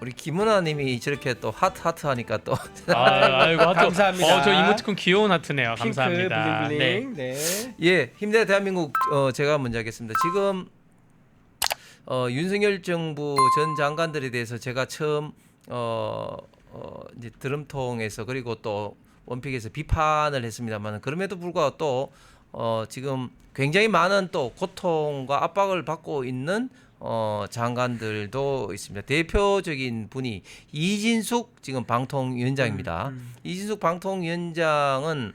우리 김은아님이 저렇게 또 하트 하트 하니까 또 아, 아이고 하트. 감사합니다. 어, 저 이모티콘 귀여운 하트네요. 핑크 감사합니다. 네. 블링블링. 네. 예, 힘내 대한민국 어, 제가 먼저 하겠습니다. 지금 어, 윤석열 정부 전 장관들에 대해서 제가 처음 어, 어, 이제 드럼통에서 그리고 또 원픽에서 비판을 했습니다만 그럼에도 불구하고 또 어, 지금 굉장히 많은 또 고통과 압박을 받고 있는 어, 장관들도 있습니다. 대표적인 분이 이진숙 지금 방통위원장입니다. 이진숙 방통위원장은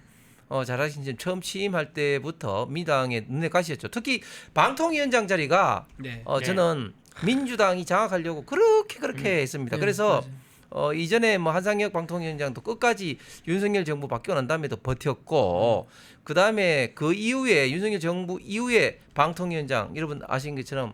어, 잘 아시는 처음 취임할 때부터 민당에 눈에 가시였죠. 특히 방통위원장 자리가 네. 어, 네. 저는 민주당이 장악하려고 그렇게 그렇게 했습니다. 네, 그래서 맞아요. 어, 이전에 뭐 한상혁 방통위원장도 끝까지 윤석열 정부 바뀌고 난 다음에도 버텼고 그 다음에 그 이후에 윤석열 정부 이후에 방통위원장 여러분 아시는 것처럼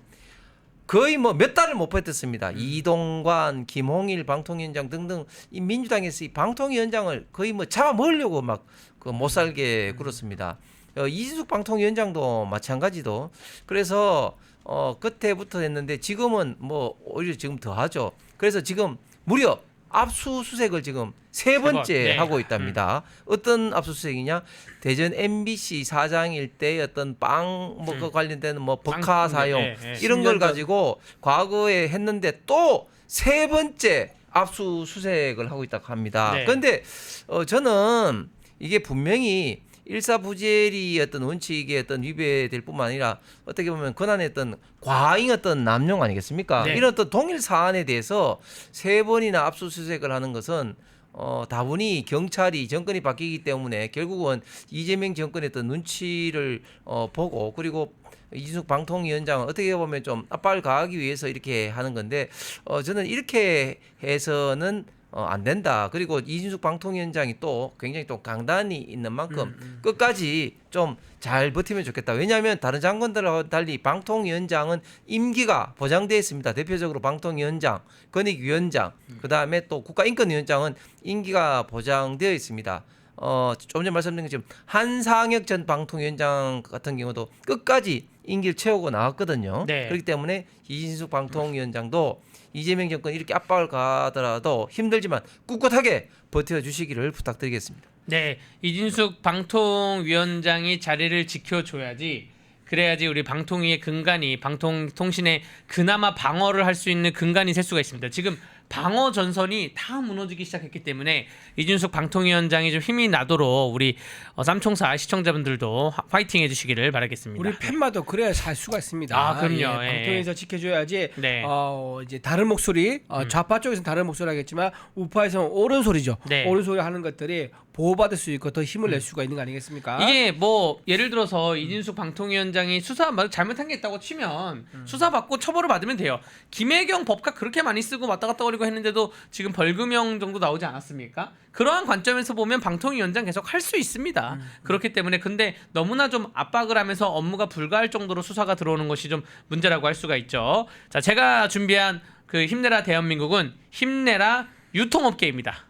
거의 뭐 몇 달을 못 버텼습니다. 이동관, 김홍일 방통위원장 등등 이 민주당에서 이 방통위원장을 거의 뭐 잡아 먹으려고 막 그 못 살게 굴었습니다. 어, 이진숙 방통위원장도 마찬가지도 그래서 어 그때부터 했는데 지금은 뭐 오히려 지금 더 하죠. 그래서 지금 무려 압수수색을 지금 세 번, 번째 네. 하고 있답니다. 어떤 압수수색이냐? 대전 MBC 사장일 때 어떤 빵뭐 음. 그 관련된 뭐 빵, 버카 네, 사용 네, 네. 이런 걸 10년 전. 가지고 과거에 했는데 또 세 번째 압수수색을 하고 있다고 합니다. 네. 그런데 어, 저는 이게 분명히 일사부재리 어떤 원칙의 어떤 위배될 뿐만 아니라 어떻게 보면 권한의 어떤 과잉 어떤 남용 아니겠습니까? 네. 이런 어떤 동일 사안에 대해서 세 번이나 압수수색을 하는 것은 어, 다분히 경찰이 정권이 바뀌기 때문에 결국은 이재명 정권의 어떤 눈치를 어, 보고 그리고 이준석 방통위원장은 어떻게 보면 좀 압박을 가하기 위해서 이렇게 하는 건데 어, 저는 이렇게 해서는 어, 안 된다. 그리고 이준석 방통위원장이 또 굉장히 또 강단이 있는 만큼 끝까지 좀 잘 버티면 좋겠다. 왜냐하면 다른 장관들하고 달리 방통위원장은 임기가 보장되어 있습니다. 대표적으로 방통위원장, 권익위원장, 그 다음에 또 국가인권위원장은 임기가 보장되어 있습니다. 어, 좀 전에 말씀드린 것처럼 한상혁 전 방통위원장 같은 경우도 끝까지 임기를 채우고 나왔거든요. 네. 그렇기 때문에 이진숙 방통위원장도 이재명 정권 이렇게 압박을 가더라도 힘들지만 꿋꿋하게 버텨주시기를 부탁드리겠습니다. 네, 이진숙 방통위원장이 자리를 지켜줘야지. 그래야지 우리 방통위의 근간이 방통통신에 그나마 방어를 할 수 있는 근간이 셀 수가 있습니다. 지금 방어 전선이 다 무너지기 시작했기 때문에 이준숙 방통위원장이 좀 힘이 나도록 우리 어, 쌈총사 시청자분들도 화- 화이팅 해주시기를 바라겠습니다. 우리 팬마다 그래야 살 수가 있습니다. 아, 그럼요. 예. 방통에서 지켜줘야지. 네. 어, 이제 다른 목소리, 어, 좌파 쪽에서는 다른 목소리 하겠지만 우파에서는 옳은 소리죠. 네. 옳은 소리 하는 것들이 보호받을 수 있고 더 힘을 낼 수가 있는 거 아니겠습니까? 이게 뭐 예를 들어서 이진숙 방통위원장이 수사 막 잘못한 게 있다고 치면 수사 받고 처벌을 받으면 돼요. 김혜경 법과 그렇게 많이 쓰고 왔다 갔다 거리고 했는데도 지금 벌금형 정도 나오지 않았습니까? 그러한 관점에서 보면 방통위원장 계속 할 수 있습니다. 그렇기 때문에 근데 너무나 좀 압박을 하면서 업무가 불가할 정도로 수사가 들어오는 것이 좀 문제라고 할 수가 있죠. 자, 제가 준비한 그 힘내라 대한민국은 힘내라 유통업계입니다.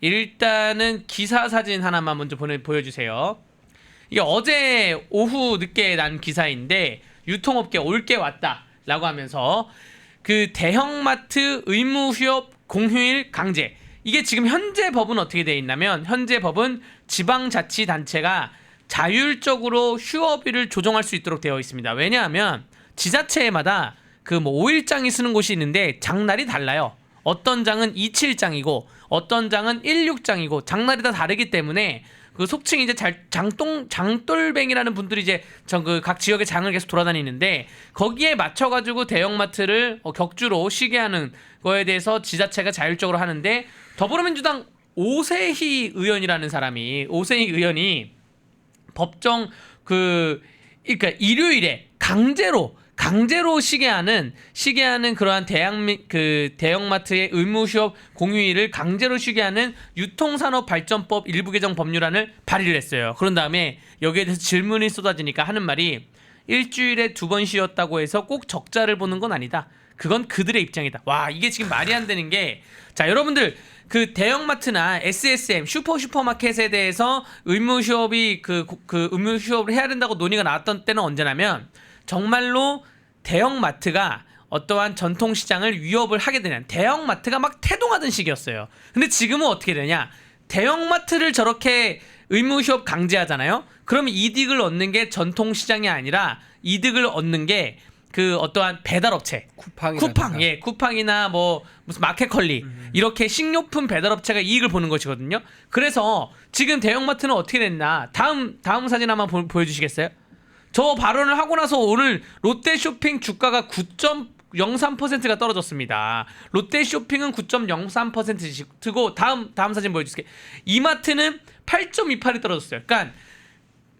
일단은 기사 사진 하나만 먼저 보내 보여주세요. 이게 어제 오후 늦게 난 기사인데 유통업계 올게 왔다라고 하면서 그 대형마트 의무 휴업 공휴일 강제 이게 지금 현재 법은 어떻게 돼 있냐면 현재 법은 지방자치단체가 자율적으로 휴업일을 조정할 수 있도록 되어 있습니다. 왜냐하면 지자체마다 그 뭐 5일장이 쓰는 곳이 있는데 장날이 달라요. 어떤 장은 27장이고 어떤 장은 16장이고 장날이 다 다르기 때문에 그 속칭 이제 잘, 장똥 장돌뱅이라는 분들이 이제 전 그 각 지역의 장을 계속 돌아다니는데 거기에 맞춰 가지고 대형마트를 어, 격주로 쉬게 하는 거에 대해서 지자체가 자율적으로 하는데 더불어민주당 오세희 의원이라는 사람이 오세희 의원이 법정 그 그러니까 일요일에 강제로 강제로 쉬게 하는 쉬게 하는 그러한 대형 그 대형마트의 의무 휴업 공휴일을 강제로 쉬게 하는 유통산업발전법 일부 개정 법률안을 발의를 했어요. 그런 다음에 여기에 대해서 질문이 쏟아지니까 하는 말이 일주일에 두 번 쉬었다고 해서 꼭 적자를 보는 건 아니다. 그건 그들의 입장이다. 와 이게 지금 말이 안 되는 게 자 여러분들 그 대형마트나 SSM 슈퍼 슈퍼마켓에 대해서 의무 휴업이 그, 그 의무 휴업을 해야 된다고 논의가 나왔던 때는 언제냐면 정말로 대형마트가 어떠한 전통 시장을 위협을 하게 되는 대형 마트가 막 태동하던 시기였어요. 근데 지금은 어떻게 되냐? 대형 마트를 저렇게 의무 휴업 강제하잖아요. 그러면 이득을 얻는 게 전통 시장이 아니라 이득을 얻는 게 그 어떠한 배달 업체 쿠팡이 쿠팡, 예, 쿠팡이나 뭐 무슨 마켓컬리 이렇게 식료품 배달 업체가 이익을 보는 것이거든요. 그래서 지금 대형마트는 어떻게 됐나? 다음 다음 사진 한번 보, 보여주시겠어요? 저 발언을 하고 나서 오늘 롯데 쇼핑 주가가 9.03%가 떨어졌습니다. 롯데 쇼핑은 9.03%고 다음 다음 사진 보여주세요. 이마트는 8.28이 떨어졌어요. 그러니까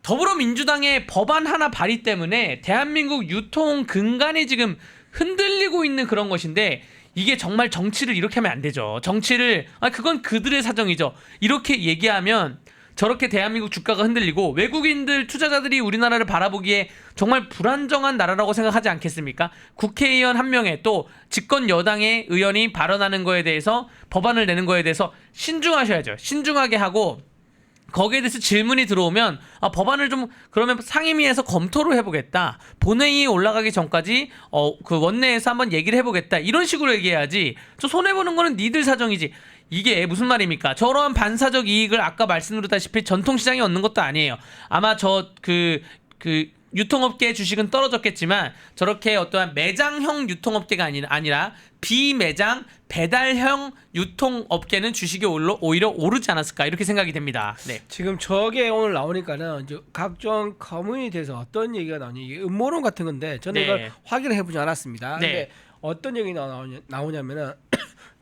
더불어민주당의 법안 하나 발의 때문에 대한민국 유통 근간이 지금 흔들리고 있는 그런 것인데 이게 정말 정치를 이렇게 하면 안 되죠. 정치를 아 그건 그들의 사정이죠. 이렇게 얘기하면 저렇게 대한민국 주가가 흔들리고 외국인들 투자자들이 우리나라를 바라보기에 정말 불안정한 나라라고 생각하지 않겠습니까? 국회의원 한 명에 또 집권 여당의 의원이 발언하는 거에 대해서 법안을 내는 거에 대해서 신중하셔야죠. 신중하게 하고 거기에 대해서 질문이 들어오면 아, 법안을 좀 그러면 상임위에서 검토를 해보겠다. 본회의에 올라가기 전까지 어, 그 원내에서 한번 얘기를 해보겠다. 이런 식으로 얘기해야지. 저 손해 보는 거는 니들 사정이지. 이게 무슨 말입니까? 저러한 반사적 이익을 아까 말씀드렸다시피 전통시장이 얻는 것도 아니에요. 아마 저 그 그 유통업계 주식은 떨어졌겠지만 저렇게 어떠한 매장형 유통업계가 아니, 아니라 비매장 배달형 유통업계는 주식이 올로, 오히려 오르지 않았을까 이렇게 생각이 됩니다. 네. 지금 저게 오늘 나오니까는 이제 각종 커뮤니티에서 어떤 얘기가 나오니 이게 음모론 같은 건데 저는 네. 이걸 확인을 해보지 않았습니다. 네. 근데 어떤 얘기가 나오냐, 나오냐면은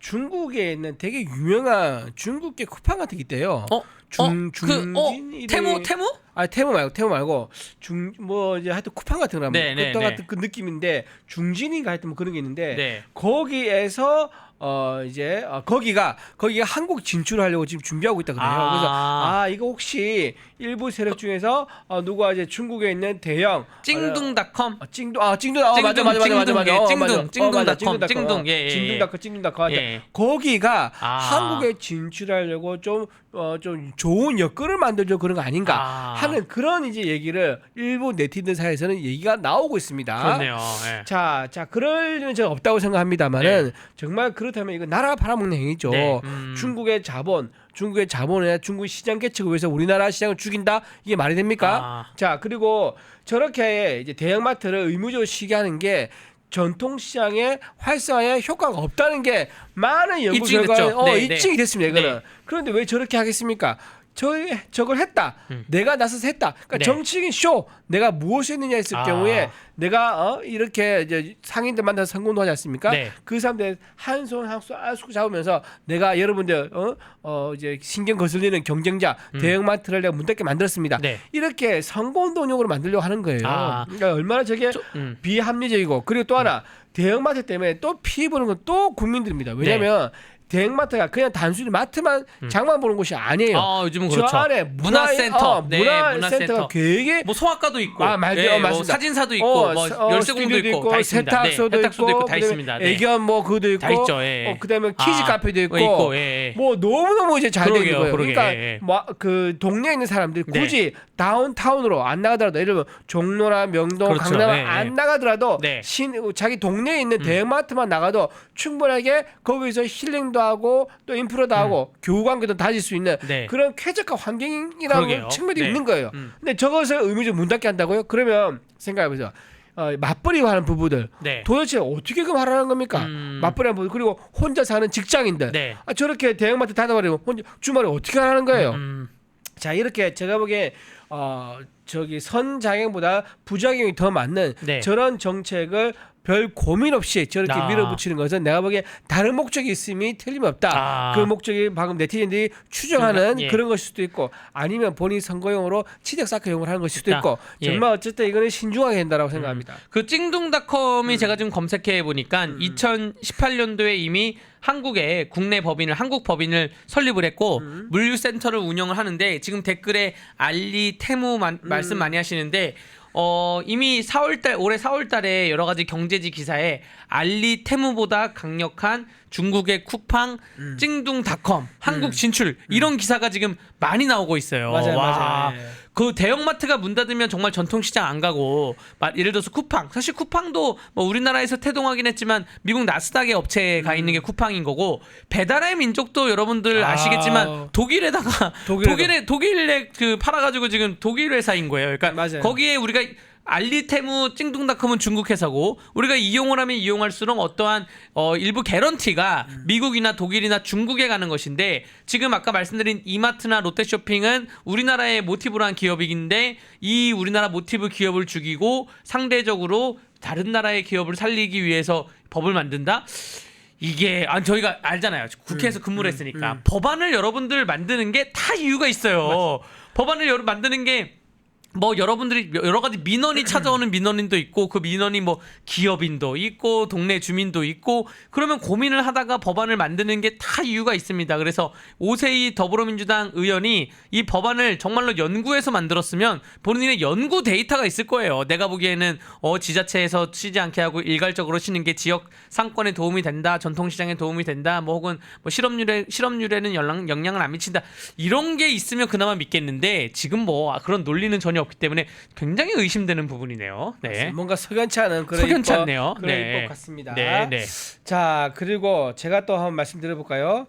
중국에 있는 되게 유명한 중국계 쿠팡 같은 게 있대요. 어? 중 어? 그, 어? 중진 테무 테무? 아 테무 말고 테무 말고 중 뭐 이제 하여튼 쿠팡 같은 거라 네, 네, 그때 네. 같은 그 느낌인데 중진인가 하여튼 뭐 그런 게 있는데 네. 거기에서 어 이제 어, 거기가 거기가 한국 진출하려고 지금 준비하고 있다 그래요. 아. 그래서 아 이거 혹시 일부 세력 중에서 어, 누가 이제 중국에 있는 대형 찡둥닷컴. 어, 찡둥 아 찡둥 아 맞아 찡둥, 맞아 맞아 맞아 찡둥, 맞아 예, 어, 찡둥, 맞아. 어, 찡둥닷컴, 맞아, 찡둥닷컴. 찡둥, 예, 예. 찡둥닷컴 찡둥닷컴 맞아. 예. 거기가 아. 한국에 진출하려고 좀 어, 좀 좋은 여건을 만들죠 그런 거 아닌가 아. 하는 그런 이제 얘기를 일부 네티즌 사이에서는 얘기가 나오고 있습니다. 그렇네요. 예. 자, 자, 그럴 일은 제가 없다고 생각합니다만은 정말 그렇다면 이거 나라가 팔아먹는 행위죠. 네, 음. 중국의 자본, 중국의 자본에 중국 시장 개척을 위해서 우리나라 시장을 죽인다 이게 말이 됩니까? 아. 자, 그리고 저렇게 이제 대형마트를 의무적으로 쉬게 하는 게 전통 시장의 활성화에 효과가 없다는 게 많은 연구 결과에 됐죠. 어, 네, 입증이 됐습니다. 이거는 네. 그런데 왜 저렇게 하겠습니까? 저 저걸 했다. 음. 내가 나서서 했다. 그러니까 네. 정치적인 쇼. 내가 무엇을 했느냐 했을 아. 경우에 내가 어, 이렇게 이제 상인들 만나서 선거운동 하지 않습니까? 네. 그 사람들 한 손 한손 안수 잡으면서 내가 여러분들 어, 어 이제 신경 거슬리는 경쟁자 대형마트를 내가 문 닫게 만들었습니다. 음. 네. 이렇게 선거운동용으로 만들려고 하는 거예요. 아. 그러니까 얼마나 저게 저- 음. 비합리적이고 그리고 또 하나 대형마트 때문에 또 피해 보는 건 또 국민들입니다. 왜냐하면 대형마트가 그냥 단순히 마트만 장만 보는 곳이 아니에요. 음. 아, 요즘은 저 그렇죠. 안에 문화, 문화센터. 어, 네, 문화센터가 문화센터. 되게 뭐 소아과도 있고, 아, 맞아요. 예, 뭐 맞습니다. 사진사도 있고, 어, 뭐 어, 열쇠공도 스튜디오도 있고, 다 있습니다. 세탁소도, 네, 세탁소도 있고, 다 그다음에 있습니다. 네. 애견 뭐 그도 있고, 다 있죠. 예. 어, 그다음에 키즈 아, 카페도 있고, 어, 있고, 예, 예. 뭐 너무 너무 이제 잘 되는 그러게요, 거예요. 그러게, 그러니까 예, 예. 뭐 그 동네에 있는 사람들이 네. 굳이 다운타운으로 안 나가더라도 예를 들면 종로나 명동, 그렇죠. 강남 예, 예. 안 나가더라도 네. 음. 신 자기 동네에 있는 대형마트만 나가도 충분하게 거기서 힐링도 하고 또 인프라도 하고 교우 관계도 다질 수 있는 음. 네. 그런 쾌적한 환경이라는 그러게요. 측면이 네. 있는 거예요. 음. 근데 저것을 의무적으로 문 닫게 한다고요? 그러면 생각해보세요. 어, 맞벌이 하는 부부들 네. 도대체 어떻게 그 말하는 겁니까? 음. 맞벌이 하는 부부 그리고 혼자 사는 직장인들 네. 아, 저렇게 대형마트 닫아버리면 혼자 주말에 어떻게 하는 거예요? 음, 자 이렇게 제가 보기에 어 저기 선작용보다 부작용이 더 많는 네. 저런 정책을 별 고민 없이 저렇게 아. 밀어붙이는 것은 내가 보기에 다른 목적이 있음이 틀림없다. 아. 그 목적이 방금 네티즌들이 추정하는 예. 그런 것일 수도 있고 아니면 본인 선거용으로 치적 사커용을 하는 것일 수도 자, 있고 예. 정말 어쨌든 이거는 신중하게 된다라고 생각합니다. 그 찡둥닷컴이 제가 지금 검색해 보니까 2018년도에 이미 한국에 국내 법인을 한국 법인을 설립을 했고 물류센터를 운영을 하는데 지금 댓글에 알리 테무 만- 말씀 많이 하시는데 어 이미 4월달 올해 4월달에 여러 가지 경제지 기사에 알리 테무보다 강력한 중국의 쿠팡, 찡둥닷컴, 한국 진출 이런 기사가 지금 많이 나오고 있어요. 맞아요, 와. 맞아요. 예. 그 대형마트가 문 닫으면 정말 전통시장 안 가고 마- 예를 들어서 쿠팡 사실 쿠팡도 뭐 우리나라에서 태동하긴 했지만 미국 나스닥의 업체에 가 있는 게 쿠팡인 거고 배달의 민족도 여러분들 아. 아시겠지만 독일에다가 독일에도. 독일에 독일에 그 팔아가지고 지금 독일 회사인 거예요. 그러니까 맞아요. 거기에 우리가 알리테무 찡둥닷컴은 중국 회사고 우리가 이용을 하면 이용할수록 어떠한 어 일부 개런티가 음. 미국이나 독일이나 중국에 가는 것인데 지금 아까 말씀드린 이마트나 롯데쇼핑은 우리나라의 모티브로 한 기업인데 이 우리나라 모티브 기업을 죽이고 상대적으로 다른 나라의 기업을 살리기 위해서 법을 만든다. 이게 아 저희가 알잖아요. 국회에서 근무를 했으니까 법안을 여러분들 만드는 게 다 이유가 있어요. 법안을 여러 만드는 게 뭐 여러분들이 여러 가지 민원이 찾아오는 민원인도 있고 그 민원이 뭐 기업인도 있고 동네 주민도 있고 그러면 고민을 하다가 법안을 만드는 게 다 이유가 있습니다. 그래서 오세희 더불어민주당 의원이 이 법안을 정말로 연구해서 만들었으면 본인의 연구 데이터가 있을 거예요. 내가 보기에는 어 지자체에서 쉬지 않게 하고 일괄적으로 쉬는 게 지역 상권에 도움이 된다, 전통시장에 도움이 된다, 뭐 혹은 뭐 실업률에 실업률에는 영향, 영향을 안 미친다 이런 게 있으면 그나마 믿겠는데 지금 뭐 그런 논리는 전혀 없기 때문에 굉장히 의심되는 부분이네요. 네. 뭔가 석연치 않은 그런 석연치 입법, 않네요. 그런 네. 입법 같습니다. 네, 네. 자 그리고 제가 또 한번 말씀드려볼까요?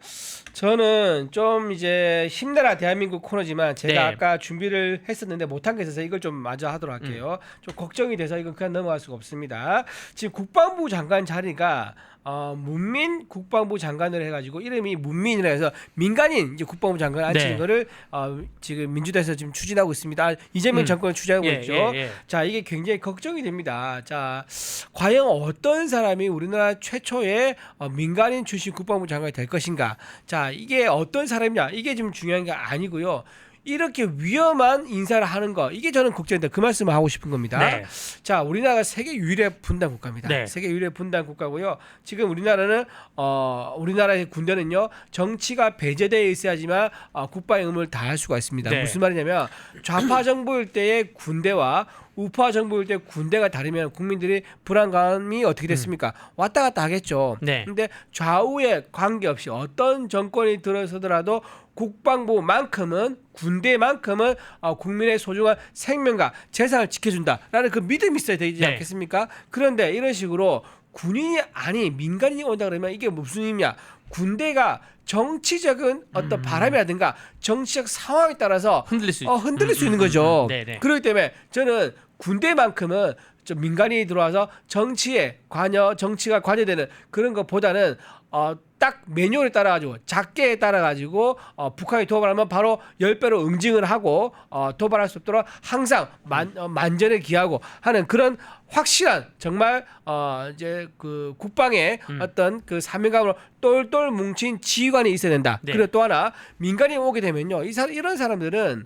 저는 좀 이제 힘내라 대한민국 코너지만 제가 네. 아까 준비를 했었는데 못한 게 있어서 이걸 좀 마저 하도록 할게요. 음. 좀 걱정이 돼서 이건 그냥 넘어갈 수가 없습니다. 지금 국방부 장관 자리가 어, 문민 국방부 장관을 해가지고 이름이 문민이라 해서 민간인 이제 국방부 장관 앉히는 네. 거를 어, 지금 민주당에서 지금 추진하고 있습니다. 아, 이재명 음. 정권 추진하고 예, 있죠. 예, 예. 자 이게 굉장히 걱정이 됩니다. 자 과연 어떤 사람이 우리나라 최초의 어, 민간인 출신 국방부 장관이 될 것인가? 자 이게 어떤 사람이냐? 이게 지금 중요한 게 아니고요. 이렇게 위험한 인사를 하는 거 이게 저는 걱정인데 그 말씀을 하고 싶은 겁니다. 네. 자 우리나라가 세계 유일의 분단 국가입니다. 네. 세계 유일의 분단 국가고요. 지금 우리나라는 어 우리나라의 군대는요 정치가 배제되어 있어야지만 어, 국방의 의무를 다할 수가 있습니다. 네. 무슨 말이냐면 좌파 정부일 때의 군대와 우파 정부일 때 군대가 다르면 국민들이 불안감이 어떻게 됐습니까? 왔다 갔다 하겠죠. 음. 네. 근데 좌우에 관계없이 어떤 정권이 들어서더라도 국방부만큼은 군대만큼은 어, 국민의 소중한 생명과 재산을 지켜준다라는 그 믿음이 있어야 되지 네. 않겠습니까? 그런데 이런 식으로 군인이 아니 민간인이 온다 그러면 이게 무슨 의미냐? 군대가 정치적인 어떤 바람이라든가 정치적 상황에 따라서 흔들릴 수 있- 어, 흔들릴 수 음, 있는 음, 거죠. 음, 네, 네. 그렇기 때문에 저는 군대만큼은 좀 민간인이 들어와서 정치에 관여, 정치가 관여되는 그런 것보다는 어, 딱 매뉴얼에 따라 가지고 작게 따라 가지고 어, 북한이 도발하면 바로 열 배로 응징을 하고 어, 도발할 수 없도록 항상 만, 어, 만전에 기하고 하는 그런 확실한 정말 어, 이제 그 국방의 음. 어떤 그 사명감으로 똘똘 뭉친 지휘관이 있어야 된다. 네. 그리고 또 하나 민간인이 오게 되면요, 이 사, 이런 사람들은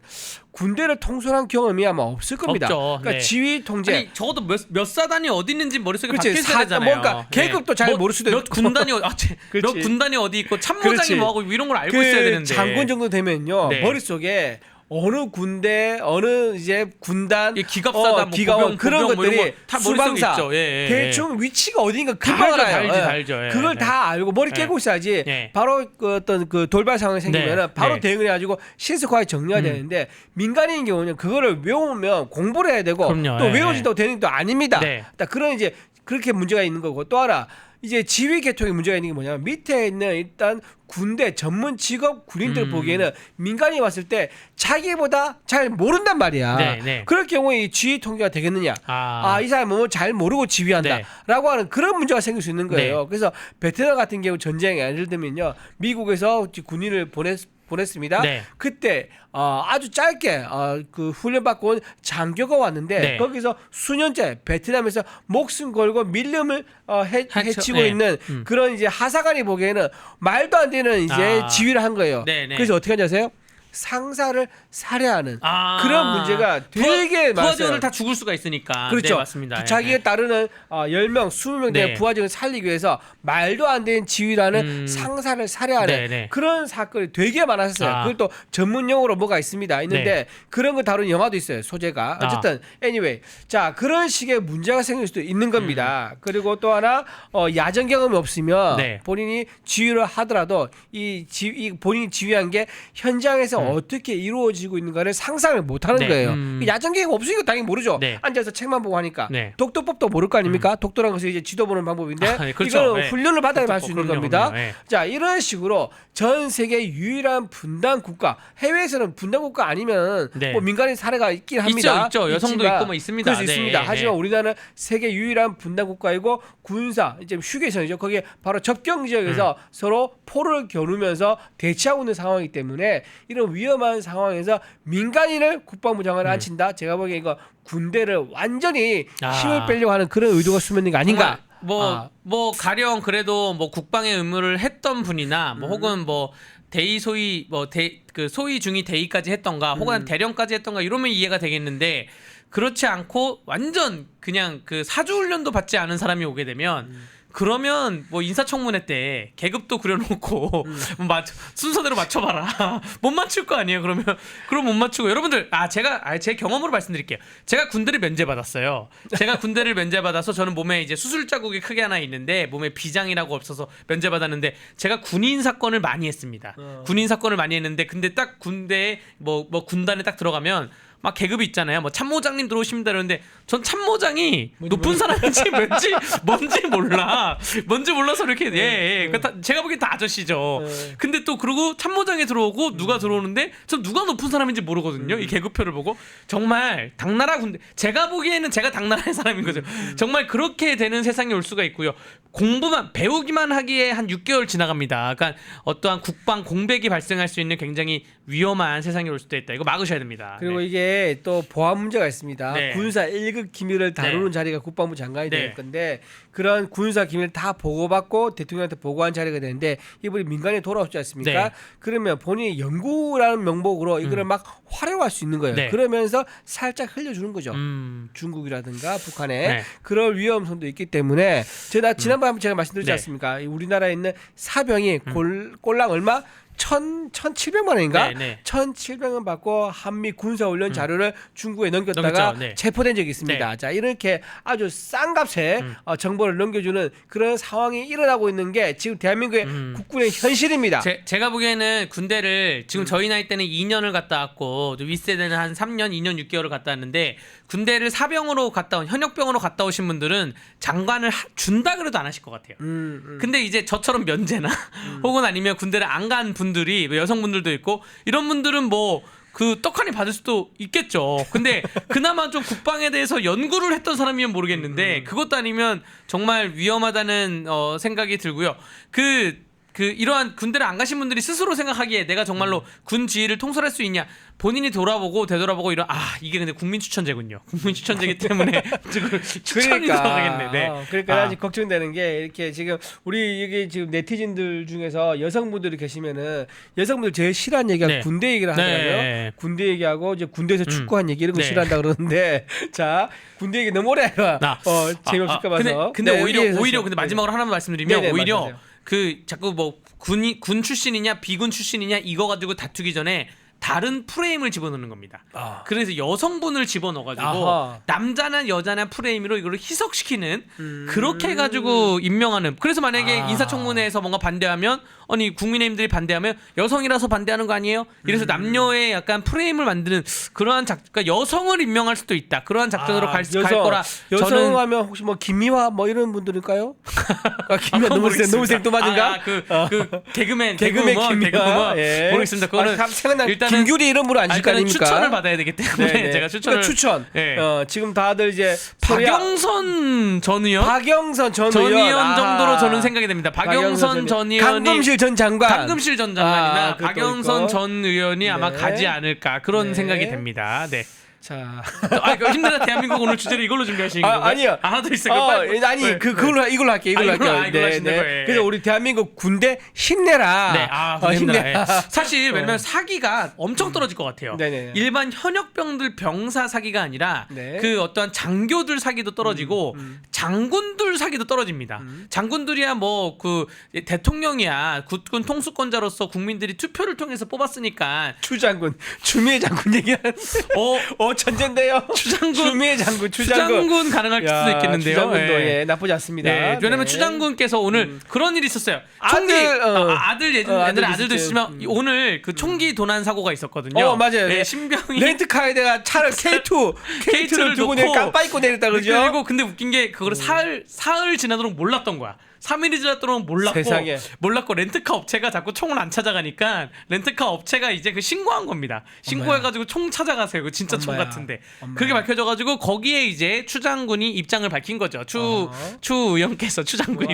군대를 통솔한 경험이 아마 없을 겁니다. 없죠. 그러니까 네. 지휘 통제 아니 적어도 몇, 몇 사단이 어디 있는지 머릿속에. 박혀 있어야 사- 되잖아요. 뭔가 계급도 잘 뭐, 모를 수도 몇 있고. 군단이 어- 아, 제- 몇. 군단이 어디 있고 참모장이 그렇지. 뭐하고 이런 걸 알고 그 있어야 되는데. 장군 정도 되면요 네. 머릿속에 어느 군대 어느 이제 군단 예, 기갑사단, 뭐 기가원 보병, 그런 보병 뭐 이런 것들이 거다 머릿속에 수방사 있죠. 예, 예, 예. 대충 위치가 다 금방 알죠, 알아요. 예. 다 알죠. 예, 그걸 네. 다 알고 머리 예. 깨고 있어야지 예. 바로 그 어떤 그 돌발 상황이 생기면 은 네. 바로 네. 대응을 해가지고 신속하게 정리가 음. 되는데 민간인 경우는 그거를 외우면 공부를 해야 되고 그럼요. 또 예, 외워지도 되는 게 아닙니다. 네. 딱 그런 이제 그렇게 문제가 있는 거고 또 하나 이제 지휘 계통에 문제가 있는 게 뭐냐면 밑에 있는 일단 군대 전문 직업 군인들 음. 보기에는 민간인이 왔을 때 자기보다 잘 모른단 말이야. 네, 네. 그럴 경우에 이 지휘 통제가 되겠느냐? 아, 아, 이 사람은 뭐 잘 모르고 지휘한다. 네. 라고 하는 그런 문제가 생길 수 있는 거예요. 그래서 베트남 같은 경우 전쟁에 예를 들면요. 미국에서 군인을 보냈, 보냈습니다. 네. 그때 어, 아주 짧게 어, 그 훈련 받고 온 장교가 왔는데 네. 거기서 수년째 베트남에서 목숨 걸고 밀림을 어, 해, 해쳐- 해치고 네. 있는 음. 그런 이제 하사관이 보기에는 말도 안 되는 이제 아. 지휘를 한 거예요. 네, 네. 그래서 어떻게 하는지 아세요? 상사를 살해하는 아. 그런 문제가 되게 많아요. 부하직원을 다 죽을 수가 있으니까. 그렇죠. 네, 맞습니다. 예, 자기에 예. 따르는 어, 10명, 20명 되는 네. 부하직을 살리기 위해서 말도 안 되는 지휘라는 음. 상사를 살해하는 네, 네. 그런 사건이 되게 많았어요. 아. 그걸 또 전문 용어로 뭐가 있습니다. 있는데 네. 그런 거 다룬 영화도 있어요. 소재가. 아. 어쨌든 anyway. 자, 그런 식의 문제가 생길 수도 있는 겁니다. 그리고 또 하나 어, 야전 경험이 없으면 음. 네. 본인이 지휘를 하더라도 이, 지, 이 본인이 지휘한 게 현장에서 어떻게 이루어지고 있는가를 상상을 못 하는 네. 거예요. 음. 야전 경험 없으니까 당연히 모르죠. 네. 앉아서 책만 보고 하니까 네. 독도법도 모를 거 아닙니까? 독도라는 것은 이제 지도 보는 방법인데 아, 네, 그렇죠. 이거는 네. 훈련을 받아야 할수 독도법, 있는 그럼요, 겁니다. 그럼요. 네. 자 이런 식으로 전 세계 유일한 분단 국가 해외에서는 분단 국가 아니면 네. 뭐 민간인 사례가 있긴 합니다. 있죠, 있죠. 여성도 있고 뭐 있습니다. 그럴 수 네, 있습니다. 네. 하지만 우리나라는 세계 유일한 분단 국가이고 군사 이제 휴게선이죠. 거기에 바로 접경 지역에서 음. 서로 포를 겨누면서 대치하고 있는 상황이기 때문에 이런 위험한 상황에서 민간인을 국방부 장관에 앉힌다. 제가 보기에 이거 군대를 완전히 음. 아. 힘을 빼려고 하는 그런 의도가 수면 있는 게 아닌가. 뭐, 아. 뭐, 가령 그래도 뭐 국방의 의무를 했던 분이나 음. 뭐 혹은 뭐 대위 소위 뭐대그 소위 중위 대위까지 했던가 음. 혹은 대령까지 했던가 이러면 이해가 되겠는데 그렇지 않고 완전 그냥 그 사주 훈련도 받지 않은 사람이 오게 되면 음. 그러면 뭐 인사청문회 때 계급도 그려놓고 음. 뭐 맞, 순서대로 맞춰봐라. 못 맞출 거 아니에요 그러면. 그럼 못 맞추고. 여러분들 아 제가 아, 제 경험으로 말씀드릴게요. 제가 군대를 면제받았어요. 제가 군대를 면제받아서 저는 몸에 이제 수술 자국이 크게 하나 있는데 몸에 비장이라고 없어서 면제받았는데 제가 군인 사건을 많이 했습니다. 어. 군인 사건을 많이 했는데 근데 딱 군대에 뭐 뭐 군단에 딱 들어가면 막 계급이 있잖아요. 뭐 참모장님 들어오십니다 이러는데 전 참모장이 높은 사람인지 뭔지 뭔지 몰라. 뭔지 몰라서 이렇게 예, 예. 그 다- 제가 보기엔 다 아저씨죠. 네. 근데 또 그러고 참모장에 들어오고 누가 들어오는데 전 누가 높은 사람인지 모르거든요. 이 계급표를 보고 정말 당나라 군대 제가 보기에는 제가 당나라의 사람인 거죠. 정말 그렇게 되는 세상이 올 수가 있고요. 공부만 배우기만 하기에 한 6개월 지나갑니다. 그러니까 어떠한 국방 공백이 발생할 수 있는 굉장히 위험한 세상이 올 수도 있다. 이거 막으셔야 됩니다. 그리고 네. 이게 또 보안 문제가 있습니다. 네. 군사 1급 기밀을 다루는 네. 자리가 국방부 장관이 네. 될 건데 그런 군사 기밀 다 보고받고 대통령한테 보고한 자리가 되는데 이분이 민간에 돌아오지 않습니까? 네. 그러면 본인이 연구라는 명목으로 이거를 막 활용할 수 있는 거예요. 네. 그러면서 살짝 흘려주는 거죠. 음. 중국이라든가 북한에 네. 그럴 위험성도 있기 때문에 제가 지난번에 한번 제가 말씀드렸지 네. 음. 않습니까? 이 우리나라에 있는 사병이 골, 꼴랑 얼마? 천, 천칠백만 원인가? 네, 네. 천칠백 원 받고 한미 군사훈련 자료를 중국에 넘겼다가 넘겼죠, 네. 체포된 적이 있습니다. 자 이렇게 아주 싼 값에 음. 어, 정보 를 넘겨주는 그런 상황이 일어나고 있는 게 지금 대한민국의 음. 국군의 현실입니다. 제, 제가 보기에는 군대를 지금 저희 나이 때는 2년을 갔다 왔고 또 윗세대는 한 3년, 2년 6개월을 갔다 왔는데 군대를 사병으로 갔다 온 현역병으로 갔다 오신 분들은 장관을 하- 준다 그래도 안 하실 것 같아요. 음, 음. 근데 이제 저처럼 면제나 혹은 아니면 군대를 안 간 분들이 뭐 여성분들도 있고 이런 분들은 뭐 그 떡하니 받을 수도 있겠죠. 근데 그나마 좀 국방에 대해서 연구를 했던 사람이면 모르겠는데 그것도 아니면 정말 위험하다는 어, 생각이 들고요. 그 그 이러한 군대를 안 가신 분들이 스스로 생각하기에 내가 정말로 군 지휘를 통솔할 수 있냐 본인이 돌아보고 되돌아보고 이런 아 이게 근데 국민 추천제군요 국민 추천제기 때문에 지금 추천이 들어가겠네 네. 어, 그러니까 아. 아직 걱정되는 게 이렇게 지금 우리 여기 지금 네티즌들 중에서 여성분들이 계시면은 여성분들 제일 싫어하는 얘기가 네. 군대 얘기를 하더라고요. 네. 군대 얘기하고 이제 군대에서 음. 축구한 얘기 이런 거 네. 싫어한다 그러는데 자 군대 얘기 너무 오래 해봐. 나. 어 재미없을까 아, 아, 봐서. 근데, 근데 네, 오히려 여기에서 오히려 좀- 근데 마지막으로 하나만 말씀드리면 네네, 오히려 말씀하세요. 그 자꾸 뭐 군이 군 출신이냐 비군 출신이냐 이거 가지고 다투기 전에 다른 프레임을 집어넣는 겁니다. 아. 그래서 여성분을 집어넣어가지고 아하. 남자나 여자나 프레임으로 이거를 희석시키는 음. 그렇게 해가지고 임명하는. 그래서 만약에 아. 인사청문회에서 뭔가 반대하면 아니 국민의힘들이 반대하면 여성이라서 반대하는 거 아니에요? 이래서 음. 남녀의 약간 프레임을 만드는 그러한 작, 그러니까 여성을 임명할 수도 있다. 그러한 작전으로 아, 갈, 갈 여성, 거라 여성 저는 하면 혹시 뭐 김미화 뭐 이런 분들일까요? 아, 아, 김미화 그건 너무 생 모르겠습니다. 너무 생뚱맞은가? 아, 그, 그 개그맨, 개그맨 개그우먼, 김미화. 개그우먼. 예. 모르겠습니다. 그거는 아, 생각나 일단은 김규리 분은 아니실 거 아닙니까? 추천을 받아야 되기 때문에 네네. 제가 추천을 그러니까 추천. 예. 어, 지금 다들 이제 박영선 전 의원, 박영선 전, 전 의원, 의원. 정도로 저는 생각이 됩니다. 박영선 전 의원이 강금실 전 장관. 강금실 전 장관이나 아, 박영선. 전 의원이 아마 네. 가지 않을까 그런 네. 생각이 됩니다. 네. 자, 아, 그 힘들다 대한민국 오늘 주제를 이걸로 준비하신 아, 거예요? 아니요. 하나 더 있어요. 어, 빨리- 아니 네, 그 네. 그걸로 이걸로 할게 이걸로 아, 이걸로, 할게요. 아, 이걸로 하신다고요? 예. 그래서 우리 대한민국 군대 힘내라. 네, 아, 어, 힘내라. 힘내라. 예. 사실 왜냐면 사기가 엄청 떨어질 것 같아요. 네네. 일반 현역병들 병사 사기가 아니라 네. 그 어떠한 장교들 사기도 떨어지고 음, 장군들 사기도 떨어집니다. 장군들이야 뭐 그 대통령이야 국군 통수권자로서 국민들이 투표를 통해서 뽑았으니까 추 장군, 추미애 장군 얘기하는. 어 어 천재인데요. 추장군 추미애 장군, 추장군. 추장군 가능할 수도 있겠는데요. 추장군도 예. 예, 나쁘지 않습니다. 네, 왜냐면 네. 추장군께서 오늘 그런 일이 있었어요. 총기 아들, 어. 아, 아들 예전 어, 아들 애들 아들도 있었지. 있으면 음. 오늘 그 총기 도난 사고가 있었거든요. 어, 맞아요. 네, 네. 신병이 렌트카에다가 차를 K2, K2를 K2를 두고 놓고 내 깜빡 잊고 내렸다 그러죠. 음. 그리고 근데 웃긴 게 그거를 사흘 사흘 지나도록 몰랐던 거야. 3일이 지나도록 몰랐고 세상에. 몰랐고 렌트카 업체가 자꾸 총을 안 찾아가니까 렌트카 업체가 이제 그 신고한 겁니다. 신고해가지고 총 찾아가세요. 그 진짜 총 엄마야. 같은데 엄마야. 그게 밝혀져가지고 거기에 이제 추 장군이 입장을 밝힌 거죠. 추 어. 추 의원께서 추 장군이.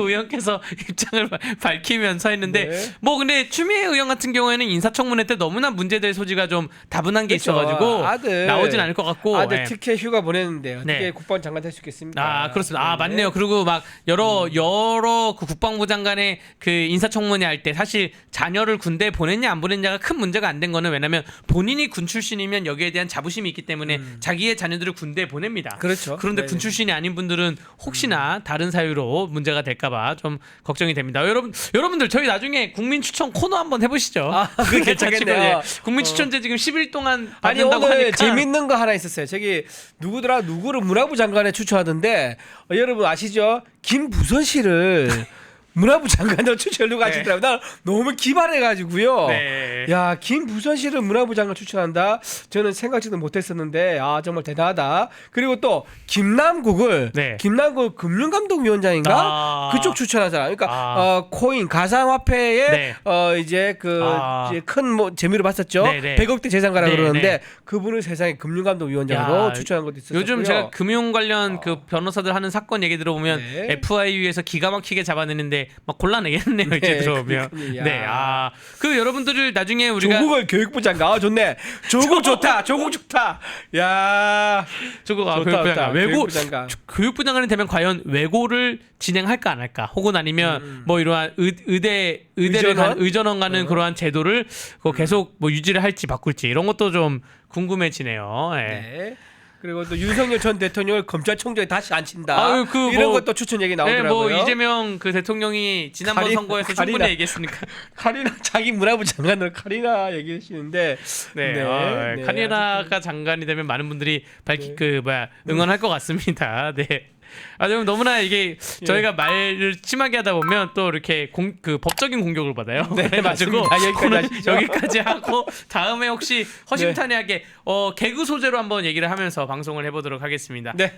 의원께서 입장을 바- 밝히면서 했는데 네. 뭐 근데 추미애 의원 같은 경우에는 인사청문회 때 너무나 문제될 소지가 좀 다분한 게. 있어가지고 아들. 나오진 않을 것 같고 아들 예. 특혜 휴가 보냈는데 어떻게 네. 국방 장관 될 수 있겠습니까? 아 그렇습니다. 아 네. 맞네요. 그리고 막 여러 여러 그 국방부 장관의 그 인사청문회 할 때 사실 자녀를 군대에 보냈냐 안 보냈냐가 큰 문제가 안 된 거는 왜냐면 본인이 군 출신이면 여기에 대한 자부심이 있기 때문에 자기의 자녀들을 군대에 보냅니다. 그렇죠. 그런데 네. 군 출신이 아닌 분들은 혹시나 다른 사유로 문제가 될까봐 좀 걱정이 됩니다. 여러분 여러분들 저희 나중에 국민 추천 코너 한번 해보시죠. 아, 그게? 괜찮겠네요. 예. 국민 추천제 지금 10일 동안 아니 받는다고 오늘 하니까 재밌는 거 하나 있었어요. 저기 누구더라 누구를 문화부 장관에 추천하던데 어, 여러분 아시죠? 김 부선 씨를 문화부 장관으로 추천하려고 네. 하시더라고요. 나 너무 기발해가지고요. 네. 야 김부선 씨를 문화부 장관 추천한다. 저는 생각지도 못했었는데 아 정말 대단하다. 그리고 또 김남국을 네. 김남국 금융감독위원장인가 아. 그쪽 사람. 그러니까 아. 어, 코인 가상화폐에 네. 어 이제 그 아. 큰뭐 재미를 봤었죠. 네, 네. 100억대 재산가라 네, 그러는데 네. 그분을 세상에 금융감독위원장으로 야, 추천한 것도 있었고요. 요즘 제가 금융 관련 그 변호사들 하는 사건 얘기 들어보면 네. FIU에서 기가 막히게 잡아내는데 막 곤란하겠네요 이제 네. 그렇군요. 야. 네, 아, 그 여러분들을 나중에 우리가 조국을 교육부 장관 아 좋네. 조국 좋다. 조국 좋다. 야 조국 아, 좋다, 교육부 좋다. 장관 외고 교육부 장관. 교육부 장관이 되면 과연 외고를 진행할까 안 할까? 혹은 아니면 뭐 이러한 의, 의대 의대를 음. 의전원? 간 의전원 가는 어. 그러한 제도를 그거 계속 뭐 유지를 할지 바꿀지 이런 것도 좀 궁금해지네요. 예. 네. 그리고 또 윤석열 전 대통령을 검찰총장에 다시 앉힌다. 아유, 그 이런 뭐- 것도 추천 얘기 네, 나오더라고요. 뭐 이재명 그 대통령이 지난번 카리- 선거에서 카리나. 충분히 얘기했으니까. 카리나 자기 문화부 장관으로 카리나 얘기하시는데 네, 네, 어, 네, 카리나가 장관이 되면 많은 분들이 밝히 그 뭐야 응원할 것 같습니다. 네. 아, 좀 너무나 이게 예. 저희가 말을 심하게 하다 보면 또 이렇게 공, 그 법적인 공격을 받아요. 네, 그래가지고 맞습니다. 여기까지 오늘 하시죠. 여기까지 하고 다음에 혹시 허심탄회하게 어, 개그 소재로 한번 얘기를 하면서 방송을 해보도록 하겠습니다. 네.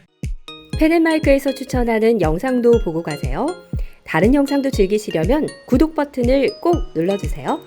펜앤마이크에서 추천하는 영상도 보고 가세요. 다른 영상도 즐기시려면 구독 버튼을 꼭 눌러주세요.